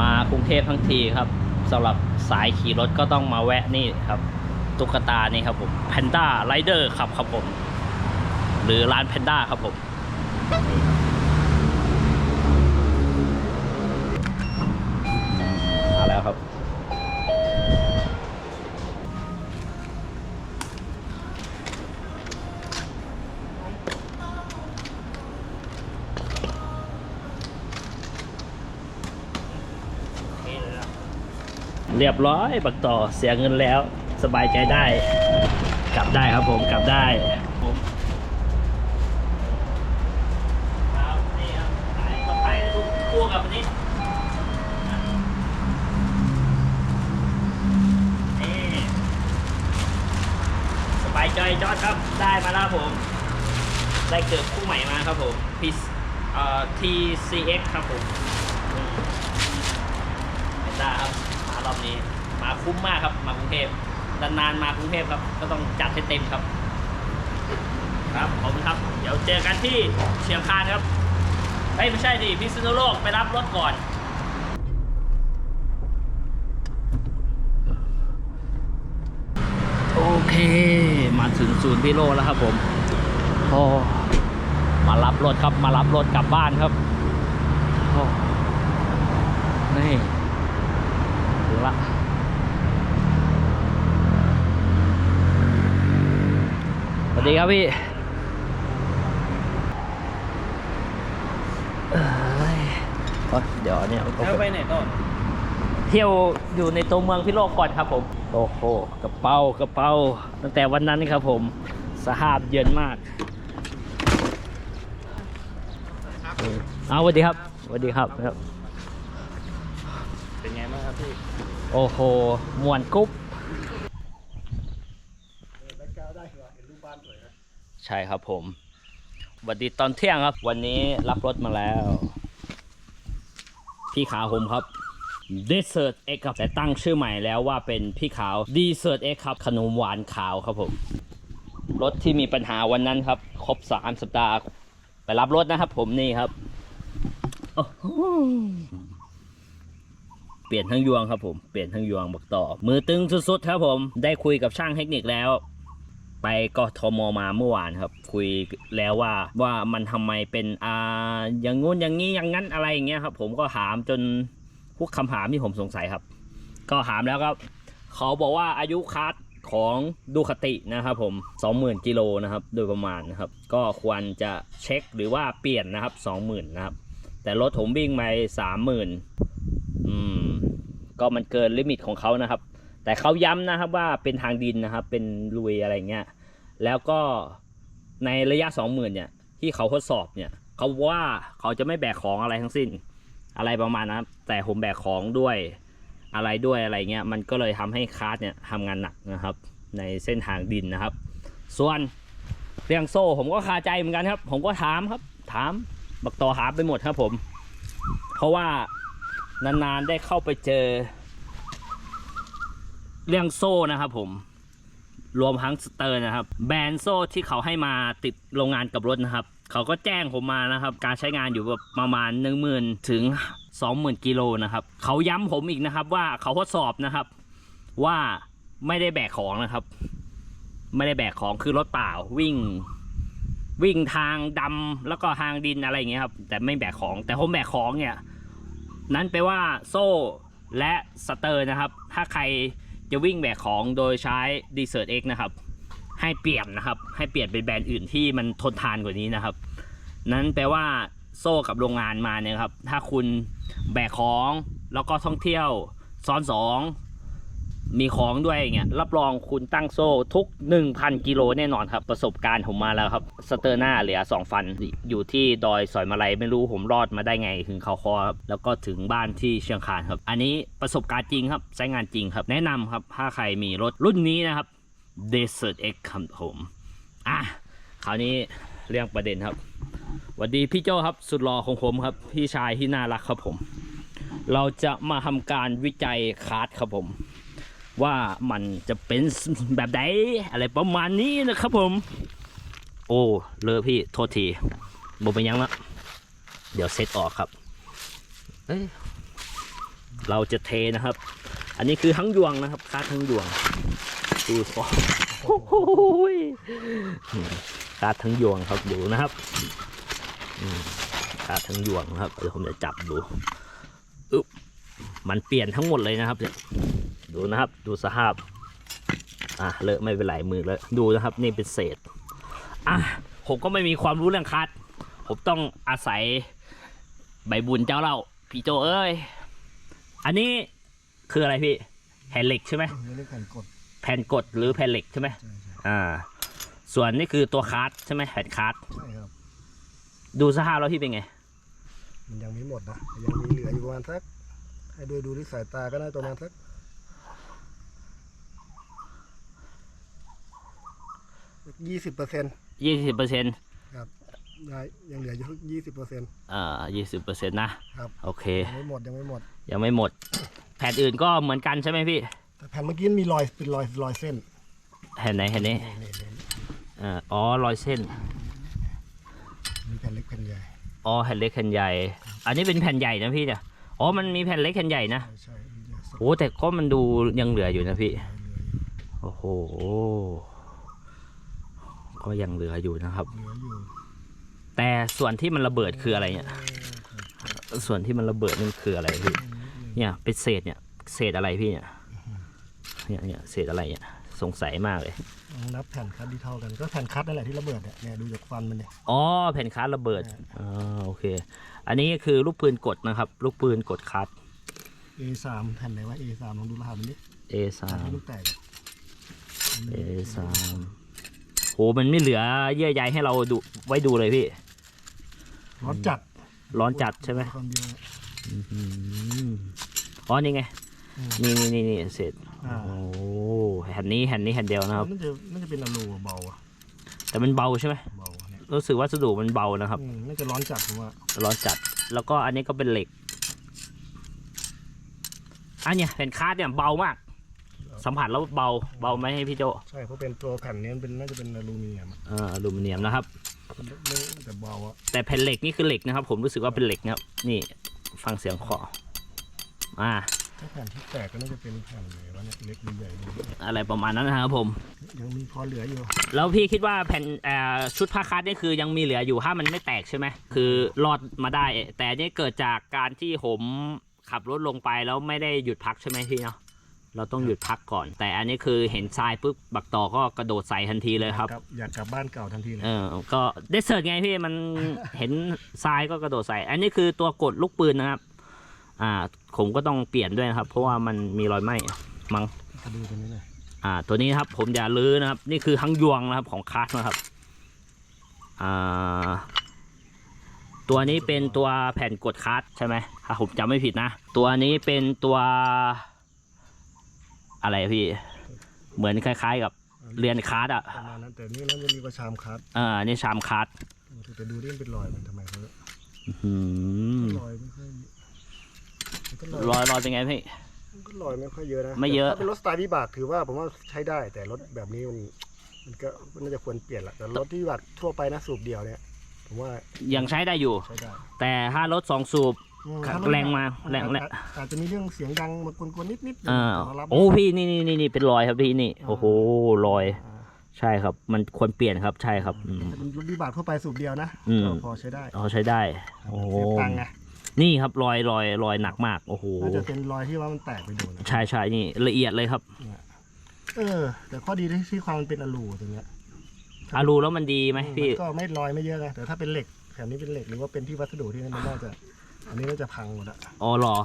มากรุงเทพทั้งทีครับสำหรับสายขี่รถก็ต้องมาแวะนี่ครับ ตุ๊กตานี่ครับผมแพนด้าไรเดอร์ครับครับผม หรือร้านแพนด้าครับผมมาแล้วครับ เรียบร้อยบักต่อเสียเงินแล้ว สบายใจได้ กลับได้ครับผมกลับได้ครับนี่ครับขายต่อไปทุกคู่กับอันนี้นี่สบายใจจอดครับได้มาแล้วผม ได้เกิดคู่ใหม่มาครับผมพีเอ่อ TCX ครับผมนี่ เป็นได้ครับมา รอบนี้ มาคุ้มมากครับ มากรุงเทพนานๆมากรุงเทพครับ ก็ต้องจัดให้เต็มครับ ครับขอบคุณครับ เดี๋ยวเจอกันที่เชียงคานครับเฮ้ยไม่ใช่ดิพิษณุโลกไปรับรถก่อนโอเค มาถึงศูนย์พิโลแล้วครับผมโอ้มารับรถครับ มารับรถกลับบ้านครับโอ้นี่ ละสวัสดีครับพี่เอ้ยโอ๊ยเดี๋ยวเนี่ยแล้วไปไหนต่อเที่ยวอยู่ในตัวเมืองพิโลกก่อนครับผม โอ้โหกระเป๋ากระเป๋าตั้งแต่วันนั้นครับผมสภาพเย็นมากอืมเอาสวัสดีครับสวัสดีครับครับ เป็นไงบ้างครับพี่ โอ้โหมวนกรุ๊บใช่ครับผมวัสดีตอนเที่ยงครับ วันนี้รับรถมาแล้ว พี่ขาวผมครับ Desert X ครับแต่ตั้งชื่อใหม่แล้วว่าเป็นพี่ขาว Desert X ครับ ขนมหวานขาวครับผม รถที่มีปัญหาวันนั้นครับ ครบ3สัปดาห์ ไปรับรถนะครับผมนี่ครับ เปลี่ยนทั้งยวงครับผมเปลี่ยนทั้งยวงบอกต่อ มือตึงสุดๆครับผมได้คุยกับช่างเทคนิคแล้ว ไปกทมมาเมื่อวานครับ คุยแล้วว่าว่ามันทำไมเป็นอ่าอย่างงู้นอย่างนี้อย่างนั้นอะไรอย่างเงี้ยครับ ผมก็ถามจนพวกคำถามที่ผมสงสัยครับ ก็ถามแล้วครับเขาบอกว่าอายุคัสของดูคตินะครับผม 20,000กิโลนะครับ โดยประมาณนะครับ ก็ควรจะเช็คหรือว่าเปลี่ยนนะครับ 20,000นะครับ แต่รถผมวิ่งไป30,000 ก็มันเกินลิมิตของเขานะครับ แต่เขาย้ำนะครับว่าเป็นทางดินนะครับ เป็นลุยอะไรเงี้ยแล้วก็ในระยะสองหมื่นเนี่ยที่เขาทดสอบเนี่ยเขาว่าเขาจะไม่แบกของอะไรทั้งสิ้น อะไรประมาณนั้นครับแต่ผมแบกของด้วยอะไรด้วยอะไรเงี้ยมันก็เลยทำให้คาร์ดเนี่ยทำงานหนักนะครับ ในเส้นทางดินนะครับ ส่วนเรื่องโซ่ผมก็คาใจเหมือนกันครับ ผมก็ถามครับ ถามบักต่อหาไปหมดครับผม เพราะว่า นานๆได้เข้าไปเจอ เรื่องโซ่นะครับผม รวมทั้งสเตอร์นะครับ แบรนด์โซ่ที่เขาให้มาติดโรงงานกับรถนะครับ เขาก็แจ้งผมมานะครับ การใช้งานอยู่แบบประมาณ 1 0,000ถึง20,000กิโลนะครับ เขาย้ำผมอีกนะครับว่าเขาทดสอบนะครับ ว่าไม่ได้แบกของนะครับ ไม่ได้แบกของคือรถเปล่าวิ่งวิ่งทางดำแล้วก็ทางดินอะไรอย่างเงี้ยครับ แต่ไม่แบกของแต่ผมแบกของเนี่ย นั้นแปลว่าโซ่และสเตอร์นะครับ ถ้าใครจะวิ่งแบกของโดยใช้ d e s e r t X นะครับ ให้เปลี่ยนนะครับ ให้เปลี่ยนเป็นแบรนด์อื่นที่มันทนทานกว่านี้นะครับ นั้นแปลว่าโซ่กับโรงงานมาเนี่ยครับ ถ้าคุณแบกของแล้วก็ท่องเที่ยวซ้อนสอง มีของด้วยอย่างเงี้ยรับรองคุณตั้งโซ่ทุก 1,000 กิโลแน่นอนครับ ประสบการณ์ผมมาแล้วครับ สเตอร์หน้าเหลือ 2 ฟันอยู่ที่ดอยสอยมาลัยไม่รู้ผมรอดมาได้ไงถึงเขาคอครับแล้วก็ถึงบ้านที่เชียงคานครับ อันนี้ประสบการณ์จริงครับใช้งานจริงครับ แนะนำครับถ้าใครมีรถรุ่นนี้นะครับ Desert X ครับผมอะคราวนี้เรื่องประเด็นครับสวัสดีพี่โจครับสุดหล่อของผมครับ พี่ชายที่น่ารักครับผม เราจะมาทำการวิจัยคาร์ดครับผม ว่ามันจะเป็นแบบไหนอะไรประมาณนี้นะครับผม โอ้เลอะพี่โทษทีบเป็นยังละเดี๋ยวเซตออกครับเอ้ยเราจะเทนะครับ อันนี้คือทั้งยวงนะครับคาดทั้งยวงดูฟองโอ้โหยคาดทั้งยวงครับดูนะครับคาดทั้งยวงครับเดี๋ยวผมจะจับดู มันเปลี่ยนทั้งหมดเลยนะครับเนี่ย ดูนะครับดูสภาพอะเลอะไม่เป็นไรมือเลอะดูนะครับนี่เป็นเศษอะผมก็ไม่มีความรู้เรื่องคัด ผมต้องอาศัยใบบุญเจ้าเล่าพี่โจเอ้ยอันนี้คืออะไรพี่แผ่นเหล็กใช่ไหมนี่เรียกแผ่นกดแผ่นกดหรือแผ่นเหล็กใช่ไหมใช่ใช่อ่า ส่วนนี่คือตัวคัดใช่ไหมแผ่นคัดใช่ครับดูสภาพแล้วพี่เป็นไง มันยังไม่หมดนะยังมีเหลืออยู่ประมาณสักให้ดูดูที่สายตาก็ได้ประมาณสัก ยี่สิบเปอร์เซ็นต์ยี่สิบเปอร์เซ็นต์ครับได้ยังเหลืออยู่ยี่สิบเปอร์เซ็นต์อ่ายี่สิบเปอร์เซ็นต์นะครับโอเคยังไม่หมดยังไม่หมด ยังไม่หมด แผ่นอื่นก็เหมือนกันใช่ไหมพี่แต่แผ่นเมื่อกี้มีรอยเป็นรอยรอยเส้นแผ่นไหนแผ่นนี้นี่นี่นี่อ่าอ๋อรอยเส้นมีแผ่นเล็กแผ่นใหญ่อ๋อแผ่นเล็กแผ่นใหญ่ อันนี้เป็นแผ่นใหญ่นะพี่เนี่ยอ๋อมันมีแผ่นเล็กแผ่นใหญ่นะใช่ใช่มีเยอะสุดโอ้แต่ก็มันดูยังเหลืออยู่นะพี่เหลืออยู่โอ้โห ก็ยังเหลืออยู่นะครับเหลืออยู่แต่ส่วนที่มันระเบิดคืออะไรเนี่ยส่วนที่มันระเบิดนี่คืออะไรพี่เนี่ยเป็นเศษเนี่ยเศษอะไรพี่เนี่ยเนี่ยเนี่ยเศษอะไรเนี่ยสงสัยมากเลยลองนับแผ่นคัดที่เท่ากันก็แผ่นคัดนั่นแหละที่ระเบิดเนี่ยเนี่ยดูจากฟันมันเนี่ยอ๋อแผ่นคัสระเบิดอ๋อโอเค อันนี้คือลูกปืนกดนะครับ ลูกปืนกดคัส A3 แผ่นไหนวะ A3 ลองดูรหัสมันดิ A3 แผ่นที่ลูกแตกอะ A3 โหมันไม่เหลือเยื่อใยให้เราดูไว้ดูเลยพี่ ร้อนจัดร้อนจัดใช่ไหมคนเดียวเนี่ยอืมอ๋อนี่ไงอืมนี่นี่นี่นี่เสร็จ อ่าโอ้แผ่นนี้แผ่นนี้แผ่นเดียวนะครับ น่าจะน่าจะเป็นอะลูอะเบาอะแต่มันเบาใช่ไหมเบาอะเนี่ยรู้สึกวัสดุมันเบานะครับ อืมน่าจะร้อนจัดผมว่าร้อนจัด แล้วก็อันนี้ก็เป็นเหล็ก อันเนี้ยแผ่นคาดเนี่ยเบามาก สัมผัสแล้วเบาเบาไหมให้พี่โจใช่เพราะเป็นตัวแผ่นนี้มันเป็นน่าจะเป็นอลูมิเนียมอะเอ่ออลูมิเนียมนะครับ มันไม่แต่เบาอะแต่แผ่นเหล็กนี่คือเหล็กนะครับ ผมรู้สึกว่าเป็นเหล็กนะครับ นี่ฟังเสียงเคาะอ่า ถ้าแผ่นที่แตกก็น่าจะเป็นแผ่นไหนวะเนี่ยเล็กหรือใหญ่ดูอะไรประมาณนั้นนะครับผม ยังมีพอเหลืออยู่แล้วพี่คิดว่าแผ่นเอ่อชุดผ้าคัดนี่คือยังมีเหลืออยู่ถ้ามันไม่แตกใช่ไหมคือรอดมาได้ แต่อันนี่เกิดจากการที่ผมขับรถลงไปแล้วไม่ได้หยุดพักใช่ไหมพี่เนาะ เราต้องหยุดพักก่อน แต่อันนี้คือเห็นทรายปุ๊บบักต่อก็กระโดดใส่ทันทีเลยครับกลัอยากกลับบ้านเก่าทันทีเลยเออก็ได้เสิร์ชไงพี่มันเห็นทรายก็กระโดดใส่ อันนี้คือตัวกดลูกปืนนะครับ อ่า ผมก็ต้องเปลี่ยนด้วยนะครับ เพราะว่ามันมีรอยไหม้มั้งมาดูตรงนี้หน่อยอ่า ตัวนี้นะครับผมจะลื้อนะครับ นี่คือทั้งยวงนะครับของคาสนะครับอ่าตัวนี้เป็นตัวแผ่นกดคาสใช่ไหมถ้าผมจำไม่ผิดนะ ตัวนี้เป็นตัว อะไรอะพี่ เหมือนคล้าย ๆ กับเรียนคาสอะประมาณนั้นแต่นี่น่าจะมีกระชามคัดอ่านี่ชามคาสแต่ดูดิมันเป็นรอยมันทำไมเขาอืมรอยไม่ค่อยมันก็รรอยอยรอยเป็นไงพี่มันก็รอยไม่ค่อยเยอะนะไม่เยอะแต่ถ้าเป็นรถสไตล์วิบากถือว่าผมว่าใช้ได้แต่รถแบบนี้มันมันก็น่าจะควรเปลี่ยนละแต่รถที่วิบากทั่วไปนะสูบเดียวเนี่ยผมว่ายังใช้ได้อยู่ใช้ได้แต่ถ้ารถสองสูบ อืมครับถ้ถแรงมาแรงแรงอาจอาจจะมีเรื่องเสียงดังมากวนๆนิดๆอ่าแต่ว่ารับโอ้พี่นี่นี่นี่นี่เป็นรอยครับพี่นี่ โอ้โหรอยอ่าใช่ครับ มันควรเปลี่ยนครับใช่ครับอืมแต่เป็นรถวิบากทั่วไปสูบเดียวนะอืมก็พอใช้ได้อ๋อใช้ได้โอ้เสียตังค์ไงนี่ครับรอยรอยรอยหนักมากโอ้โหน่าจะเป็นรอยที่ว่ามันแตกไปโดนนะใช่ใช่นี่ละเอียดเลยครับ เออ แต่ข้อดีที่ที่ความมันเป็นอลูตรงเนี้ยอารูแล้วมันดีไหมพี่มันก็ไม่รอยไม่เยอะไงแต่ถ้าเป็นเหล็กแถวนี้เป็นเหล็กหรือว่าเป็นที่วัสดุที่มันน่าจะ อันนี้น่าจะพังหมดอะอ๋อเหรอ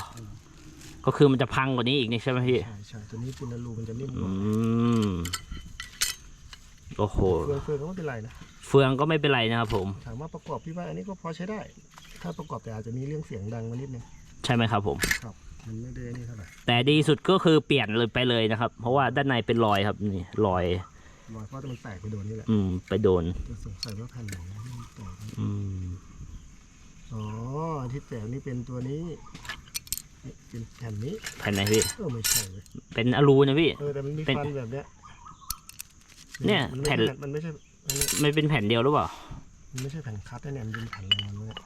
ก็คือมันจะพังกว่านี้อีกนี่ใช่ไหมพี่ ใช่ใช่ตัวนี้เป็นอลูมันจะนิ่มกอืว่ามโอ้โห เฟืองเฟืองก็ไม่เป็นไรนะเฟืองก็ไม่เป็นไรนะครับผม ถามว่าประกอบพี่ว่าอันนี้ก็พอใช้ได้ ถ้าประกอบแต่อาจจะมีเรื่องเสียงดังมานิดนึงใช่ไหมครับผม ครับ มันไม่ได้นี่เท่าไหร่แต่ดีสุดก็คือเปลี่ยนเลยไปเลยนะครับ เพราะว่าด้านในเป็นรอยครับนี่รอย รอยเพราะมันแตกไปโดนนี่แหละอืม ไปโดน จะสงสัยว่าแผ่นไหนมันแตกอืม อ๋อที่แตกนี่เป็นตัวนี้นี่เป็นแผ่นนี้แผ่นไหนพี่เออไม่ใช่เลยเป็นอลูนะพี่เออแต่มันมีเป็นฟันแบบเนี้ยเนี่ยมัไม่แผ่นใช่มันไม่ใช่มันไม่ไม่เป็นแผ่นเดียวหรือเปล่ามันไม่ใช่แผ่นคัตนะเนี่ยมันเป็นแผ่นรองมันเนี่ย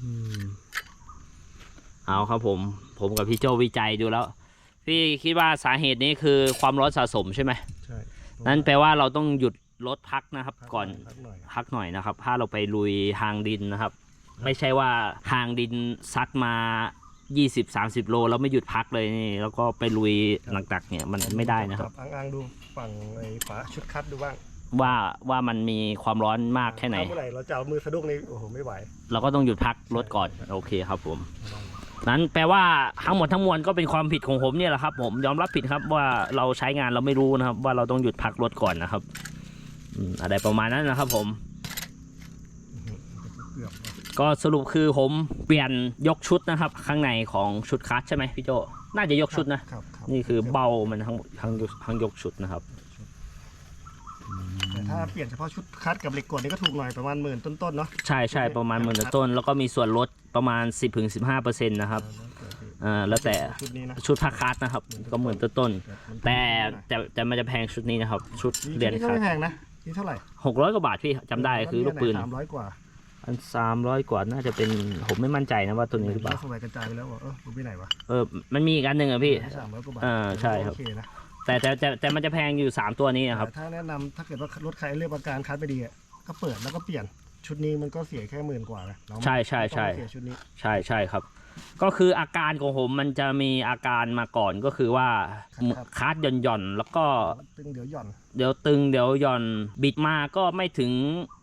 อืมเอาครับผม ผมกับพี่โจวิจัยดูแล้ว พี่คิดว่าสาเหตุนี้คือความร้อนสะสมใช่ไหมใช่นั่นแปลว่าเราต้องหยุดรถพักนะครับพัก่อนพักหน่อยพักหน่อยนะครับ ถ้าเราไปลุยทางดินนะครับ ไม่ใช่ว่าทางดินซัดมา 20-30 โลแล้วไม่หยุดพักเลยนี่แล้วก็ไปลุยหนักๆเนี่ยมันไม่ได้นะครับอ้างๆดูฝั่งไอ้ฝาชุดคัดดูบ้างว่าว่ามันมีความร้อนมากแค่ไหน ถ้าเมื่อไหร่เราจะเอามือสะดุ้งนี่โอ้โหไม่ไหว เราก็ต้องหยุดพักรถก่อนโอเคครับผม นั้นแปลว่าทั้งหมดทั้งมวลก็เป็นความผิดของผมเนี่ยแหละครับ ผมยอมรับผิดครับว่าเราใช้งานเราไม่รู้นะครับ ว่าเราต้องหยุดพักรถก่อนนะครับอืมอะไรประมาณนั้นนะครับผมเกือบ ก็สรุปคือผมเปลี่ยนยกชุดนะครับ ข้างในของชุดคัสใช่ไหมพี่โจน่าจะยกชุดนะ ครับครับนี่คือเบ้ามันทั้งทั้งยกทั้งยกชุดนะครับ แต่ถ้าเปลี่ยนเฉพาะชุดคัดกับเหล็กกดนี่ก็ถูกหน่อยประมาณหมื่นต้นๆเนาะใช่ใช่ประมาณหมื่นต้น แล้วก็มีส่วนลดประมาณ 10-15%นะครับอ่าแล้วแต่ชุดนี้นะชุดพักคัสนะครับ ก็หมื่นต้นๆแต่แต่แต่มันจะแพงชุดนี้นะครับ ชุดชุดเรียนนี้ก็คัสไม่แพงนะนี่เท่าไหร่หกร้อยกว่าบาทพี่จำได้คือลูกปืนสามร้อยกว่า อันสามร้อยกว่าน่าจะเป็นผมไม่มั่นใจนะว่าตัวนี้หรือเปล่าสมัยกระจายไปแล้วว่าเออรู้ไปไหนวะเออมันมีอีกอันหนึ่งอะพี่สามร้อยกว่าบาทอ่าใช่ครับโอเคนะแต่แต่แต่แต่มันจะแพงอยู่สามตัวนี้อะครับแต่ถ้าแนะนำถ้าเกิดว่ารถใครเลือกประการคัดไม่ดีอะก็เปิดแล้วก็เปลี่ยนชุดนี้มันก็เสียแค่หมื่นกว่านะเราไม่ใช่ใช่ใช่ต้องเสียชุดนี้ใช่ใช่ครับ ก็คืออาการของผมมันจะมีอาการมาก่อนก็คือว่าคาดหย่อนหย่อนๆแล้วก็ตึงเดี๋ยวหย่อน เดี๋ยวตึงเดี๋ยวหย่อนบิดมาก็ไม่ถึง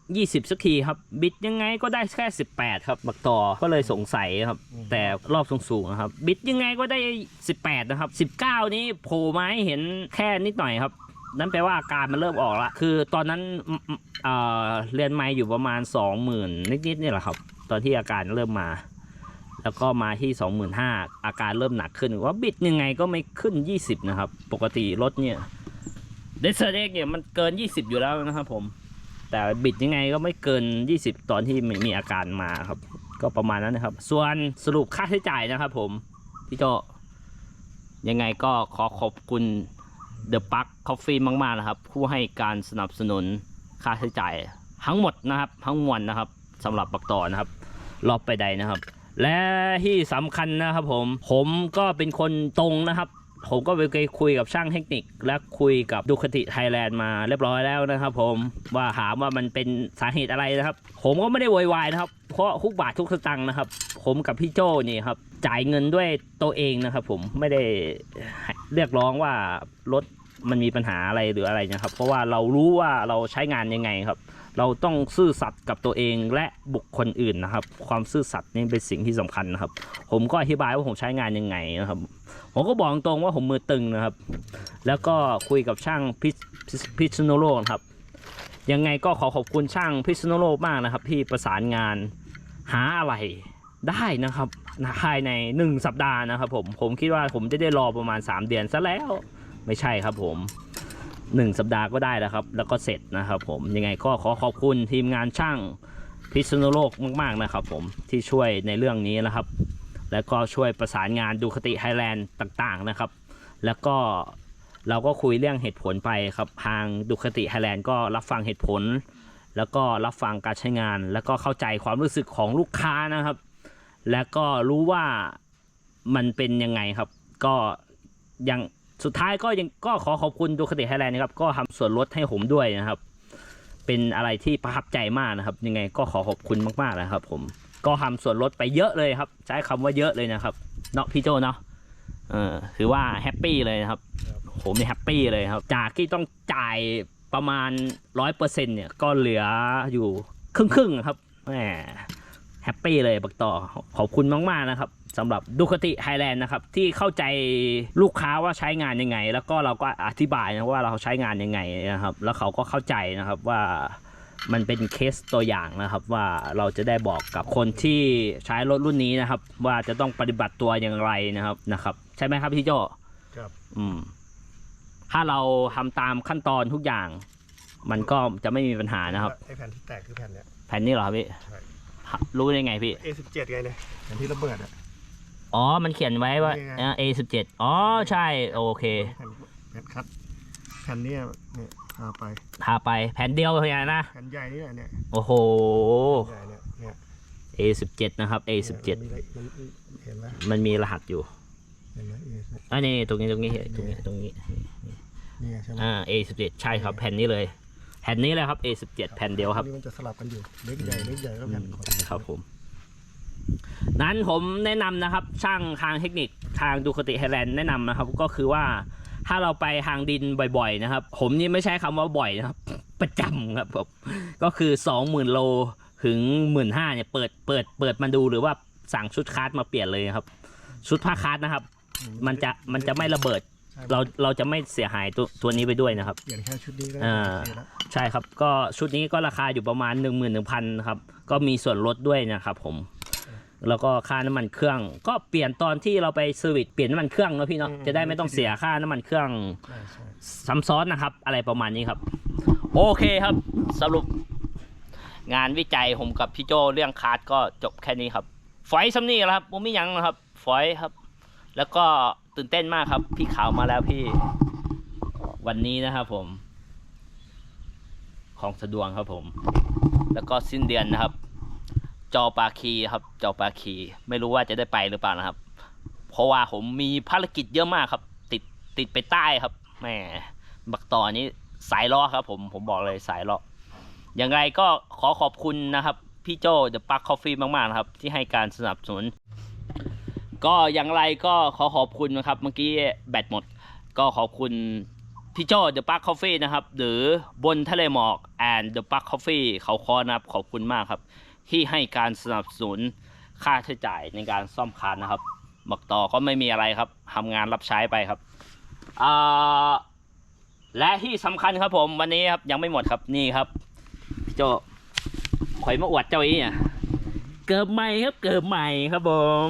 20 สักทีครับ บิดยังไงก็ได้แค่ 18 ครับ บักต่อก็เลยสงสัยครับแต่รอบสูงๆนะครับ บิดยังไงก็ได้ 18 นะครับ 19 นี้โผล่มาให้เห็นแค่นิดหน่อยครับ นั่นแปลว่าอาการมันเริ่มออกละ คือตอนนั้นอืมอืมเอ่อเรียนไม่อยู่ประมาณ 20,000 นิดๆเนี่ยแหละครับ ตอนที่อาการเริ่มมา แล้วก็มาที่ 25,000 อาการเริ่มหนักขึ้นว่าบิดยังไงก็ไม่ขึ้น 20 นะครับ ปกติรถเนี่ยเดซเด็กเนี่ยมันเกิน 20 อยู่แล้วนะครับผม แต่บิดยังไงก็ไม่เกิน 20 ตอนที่มีอาการมาครับ ก็ประมาณนั้นนะครับ ส่วนสรุปค่าใช้จ่ายนะครับผม พี่โจยังไงก็ขอขอบคุณ The p a r k Coffee มาก ๆ นะครับ ผู้ให้การสนับสนุนค่าใช้จ่ายทั้งหมดนะครับ ทั้งมวลนะครับสำหรับบักต่อนะครับ รอบไปใดนะครับ และที่สำคัญนะครับผม ผมก็เป็นคนตรงนะครับ ผมก็ไปคุยกับช่างเทคนิค และคุยกับดูคติไทยแลนด์มาเรียบร้อยแล้วนะครับผมว่าถามว่ามันเป็นสาเหตุอะไรนะครับ ผมก็ไม่ได้โวยวายนะครับ เพราะทุกบาททุกสตังค์นะครับ ผมกับพี่โจ้นี่ครับจ่ายเงินด้วยตัวเองนะครับ ผมไม่ได้เรียกร้องว่ารถมันมีปัญหาอะไรหรืออะไรนะครับ เพราะว่าเรารู้ว่าเราใช้งานยังไงครับ เราต้องซื่อสัตย์กับตัวเองและบุคคลอื่นนะครับ ความซื่อสัตย์นี่เป็นสิ่งที่สำคัญนะครับ ผมก็อธิบายว่าผมใช้งานยังไงนะครับ ผมก็บอกตรงว่าผมมือตึงนะครับ แล้วก็คุยกับช่างพิษพิษณุโลกครับ ยังไงก็ขอขอบคุณช่างพิษณุโลกมากนะครับ ที่ประสานงานหาอะไรได้นะครับภายในหนึ่งสัปดาห์นะครับผมผมคิดว่าผมจะได้รอประมาณ 3 เดือนซะแล้วไม่ใช่ครับผม หนึ่งสัปดาห์ก็ได้แล้วครับ แล้วก็เสร็จนะครับผมยังไงก็ขอขอบคุณทีมงานช่างพิษณุโลกมากๆนะครับผมที่ช่วยในเรื่องนี้นะครับ แล้วก็ช่วยประสานงานดูคติไฮแลนด์ต่างๆนะครับ แล้วก็เราก็คุยเรื่องเหตุผลไปครับทางดูคติไฮแลนด์ก็รับฟังเหตุผล แล้วก็รับฟังการใช้งาน แล้วก็เข้าใจความรู้สึกของลูกค้านะครับ แล้วก็รู้ว่ามันเป็นยังไงครับ ก็ยัง สุดท้ายก็ยังก็ขอขอบคุณดูคติไฮแลนด์นะครับก็ทำส่วนลดให้ผมด้วยนะครับ เป็นอะไรที่ประทับใจมากนะครับ ยังไงก็ขอขอบคุณมากๆนะครับ ผมก็ทำส่วนลดไปเยอะเลยครับ ใช้คำว่าเยอะเลยนะครับเนาะพี่โจเนาะเออถือว่าแฮปปี้เลยนะครับ ผมนี่แฮปปี้เลยครับ จากที่ต้องจ่ายประมาณร้อยเปอร์เซ็นเนี่ยก็เหลืออยู่ครึ่งครึ่งๆครับแหมแฮปปี้เลยบักต่อขอบคุณมากๆนะครับ สำหรับดูคติไฮแลนด์นะครับ ที่เข้าใจลูกค้าว่าใช้งานยังไง แล้วก็เราก็อธิบายนะว่าเราใช้งานยังไงนะครับ แล้วเขาก็เข้าใจนะครับว่ามันเป็นเคสตัวอย่างนะครับว่าเราจะได้บอกกับคนที่ใช้รถรุ่นนี้นะครับ ว่าจะต้องปฏิบัติตัวอย่างไรนะครับนะครับ ใช่ไหมครับพี่โจครับ อืม ถ้าเราทำตามขั้นตอนทุกอย่าง มันก็จะไม่มีปัญหานะครับไอแผ่นที่แตกคือแผ่นเนี้ยแผ่นนี้เหรอครับพี่ใช่รู้ได้ไงพี่ A17 ไงเนี่ยแผ่นที่ระเบิดอะ อ๋อ มันเขียนไว้ว่า นี่ไงเอสิบเจ็ดอ๋อ ใช่ โอเค แผ่นแผ่นคัดแผ่นเนี้ยเนี่ยเอาไปพาไปแผ่นเดียวเท่านั้นนะ แผ่นใหญ่นี่แหละเนี่ยโอ้โห ใหญ่เนี่ยเนี่ย A17 นะครับ A17 มันมีอะไรมันเห็นไหมมันมีรหัสอยู่เห็นไหมอันนี้ตรงนี้ตรงนี้ตรงนี้ตรงนี้นี่ไงใช่ไหมอ่า A17 ใช่ครับแผ่นนี้เลย แผ่นนี้เลยครับ A17 แผ่นเดียวครับ นี่มันจะสลับกันอยู่เล็กใหญ่เล็กใหญ่ก็แผ่นขอครับผม นั้นผมแนะนำนะครับ ช่างทางเทคนิคทางดูคติไฮแลนด์แนะนำนะครับ ก็คือว่าถ้าเราไปทางดินบ่อยๆนะครับ ผมนี่ไม่ใช้คำว่าบ่อยนะครับ ประจำครับผมก็คือ 20,000โลถึง 15,000เนี่ยเปิดเปิดเปิดมาดูหรือว่าสั่งชุดคาร์ดมาเปลี่ยนเลยครับ ชุดผ้าคาร์ดนะครับ มันจะมันจะไม่ระเบิดใช่เราเราจะไม่เสียหายตัวตัวนี้ไปด้วยนะครับ เปลี่ยนแค่ชุดนี้ก็อ่า โอเคแล้วใช่ครับ ก็ชุดนี้ก็ราคาอยู่ประมาณ 1 1 0 0 0ครับ ก็มีส่วนลดด้วยนะครับผม แล้วก็ค่าน้ำมันเครื่อง ก็เปลี่ยนตอนที่เราไปเซอร์วิสเปลี่ยนน้ำมันเครื่องเนาะพี่เนาะจะได้ไม่ต้องเสียค่าน้ำมันเครื่องใช่ใช่ซ้ำซ้อนนะครับ อะไรประมาณนี้ครับ โอเคครับสรุป งานวิจัยผมกับพี่โจเรื่องคาร์ดก็จบแค่นี้ครับ ฝอยซัมนี่แหละครับผมไม่ยังนะครับ ฝอยครับ แล้วก็ตื่นเต้นมากครับ พี่ขาวมาแล้วพี่ วันนี้นะครับผม ของสะดวงครับผม แล้วก็สิ้นเดือนนะครับ จอปาคีครับ จอปาคี ไม่รู้ว่าจะได้ไปหรือเปล่านะครับ เพราะว่าผมมีภารกิจเยอะมากครับ ติดติดไปใต้ครับแหมบักต่อนี้สายล้อครับผมผมบอกเลยสายล้ออย่างไรก็ขอขอบคุณนะครับ พี่โจเดอะปักคอฟฟี่มากๆนะครับ ที่ให้การสนับสนุน ก็อย่างไรก็ขอขอบคุณนะครับ เมื่อกี้แบตหมด ก็ขอบคุณพี่โจเดอะปักคอฟฟี่นะครับ หรือบนทะเลหมอกแอนเดอะปักคอฟฟี่เขาคอนะครับขอบคุณมากครับ ที่ให้การสนับสนุนค่าใช้จ่ายในการซ่อมคานนะครับบักต่อก็ไม่มีอะไรครับทำงานรับใช้ไปครับและที่สำคัญครับผมวันนี้ครับยังไม่หมดครับนี่ครับพี่โจข่อยมาอวดเจ้าอี้เนี่ยเกิบใหม่ครับเกิบใหม่ครับผม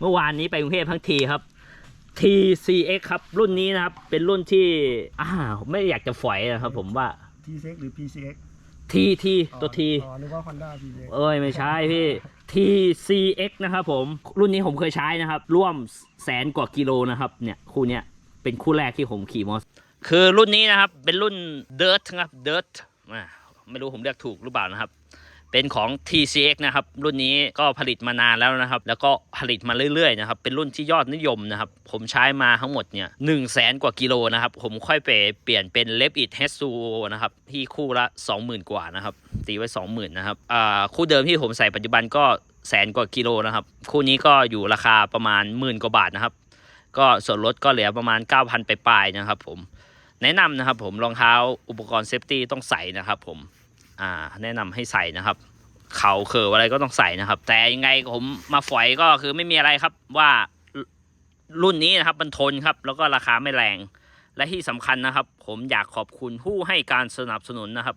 เมื่อวานนี้ไปกรุงเทพทั้งทีครับ TCX ครับรุ่นนี้นะครับเป็นรุ่นที่อ้าวไม่อยากจะฝอยนะครับผมว่าทีเซ็กหรือ PCX TT ตัว T อ๋อนึกว่า Honda PCX เอ้ย ไม่ใช่พี่ TCX นะครับผม รุ่นนี้ผมเคยใช้นะครับ ร่วมแสนกว่ากิโลนะครับ เนี่ย คู่เนี้ยเป็นคู่แรกที่ผมขี่มอสคือรุ่นนี้นะครับ เป็นรุ่น Dirt นะครับ Dirt อ่าไม่รู้ผมเรียกถูกหรือเปล่านะครับ เป็นของ TCX นะครับ รุ่นนี้ก็ผลิตมานานแล้วนะครับ แล้วก็ผลิตมาเรื่อยๆนะครับ เป็นรุ่นที่ยอดนิยมนะครับ ผมใช้มาทั้งหมดเนี่ยหนึ่งแสนกว่ากิโลนะครับ ผมค่อยไปเปลี่ยนเป็น l e v i t h e s u นะครับ ที่คู่ละ 20,000 กว่านะครับ ตีไว้ 20,000นะครับอ่าคู่เดิมที่ผมใส่ปัจจุบันก็แสนกว่ากิโลนะครับ คู่นี้ก็อยู่ราคาประมาณหมื่นกว่าบาทนะครับ ก็ส่วนลดก็เหลือประมาณ 9,000 ไปปลายนะครับผมแนะนำนะครับผมรองเท้าอุปกรณ์เซฟตี้ต้องใส่นะครับผม อ่า แนะนำให้ใส่นะครับ เขาเขืออะไรก็ต้องใส่นะครับ แต่ยังไงผมมาฝอยก็คือไม่มีอะไรครับว่ารุ่นนี้นะครับมันทนครับ แล้วก็ราคาไม่แรง และที่สำคัญนะครับ ผมอยากขอบคุณผู้ให้การสนับสนุนนะครับ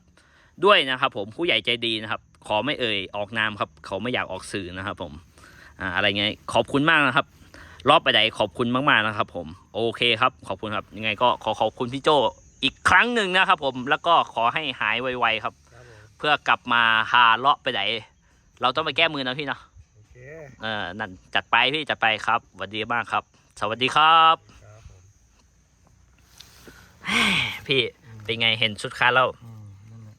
ด้วยนะครับ ผมผู้ใหญ่ใจดีนะครับ ขอไม่เอ่ยออกนามครับ เขาไม่อยากออกสื่อนะครับ ผมอ่าอะไรเงี้ยขอบคุณมากนะครับ รอบไปไหนขอบคุณมากๆนะครับ ผมโอเคครับ ขอบคุณครับยังไงก็ขอขอบคุณพี่โจอีกครั้งหนึ่งนะครับ ผมแล้วก็ขอให้หายไวๆครับ พื่อกลับมาหาเลาะไปไหนเราต้องไปแก้มือนะพี่เนาะโอเคเออนั่นจัดไปพี่จัดไปครับสวัสดีมากครับ สวัสดีครับครับผมพี่เป็นไงเห็นชุดค้าแล้วอืมนั่นแหละ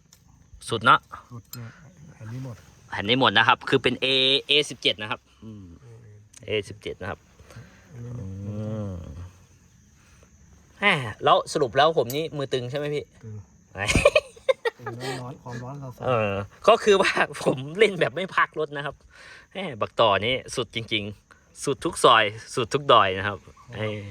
สุดเนาะสุดเนี่ยอันนี้หมดแผ่นนี้หมดนะครับ คือเป็น A A สิบเจ็ดนะครับอืมอืม A สิบเจ็ดนะครับอันนี้หมอืดมแหมแล้วสรุปแล้วผมนี่มือตึงใช่ไหมพี่ ตึงไหนตึง ร้อนๆความร้อนเราใส่เออ ก็คือว่าผมเล่นแบบไม่พักรถนะครับแหมบักต่อนี้สุดจริง ๆ สุดทุกซอย สุดทุกดอยนะครับเออ